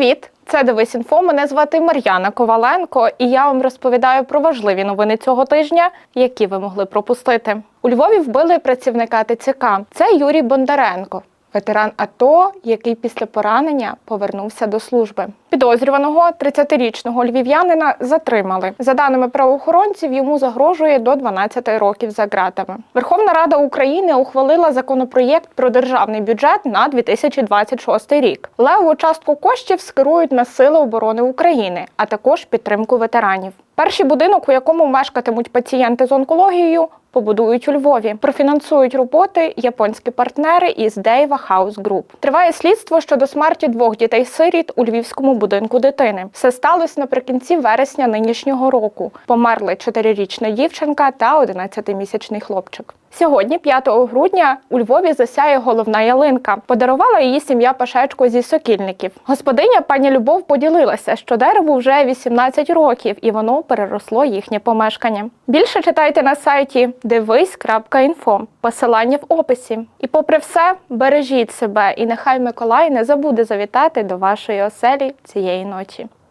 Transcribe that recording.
Привіт! Це Дивись інфо. Мене звати Мар'яна Коваленко, і я вам розповідаю про важливі новини цього тижня, які ви могли пропустити. У Львові вбили працівника ТЦК. Це Юрій Бондаренко. Ветеран АТО, який після поранення повернувся до служби. Підозрюваного 30-річного львів'янина затримали. За даними правоохоронців, йому загрожує до 12 років за ґратами. Верховна Рада України ухвалила законопроєкт про державний бюджет на 2026 рік. Леву частку коштів скерують на Сили оборони України, а також підтримку ветеранів. Перший будинок, у якому мешкатимуть пацієнти з онкологією, побудують у Львові. Профінансують роботи японські партнери із Дейва Хаус Груп. Триває слідство щодо смерті двох дітей-сиріт у львівському будинку дитини. Все сталося наприкінці вересня нинішнього року. Померли 4-річна дівчинка та 11-місячний хлопчик. Сьогодні, 5 грудня, у Львові засяє головна ялинка. Подарувала її сім'я Пашечко зі Сокільників. Господиня пані Любов поділилася, що дереву вже 18 років, і воно переросло їхнє помешкання. Більше читайте на сайті дивись.інфо. Посилання в описі. І попри все, бережіть себе, і нехай Миколай не забуде завітати до вашої оселі цієї ночі.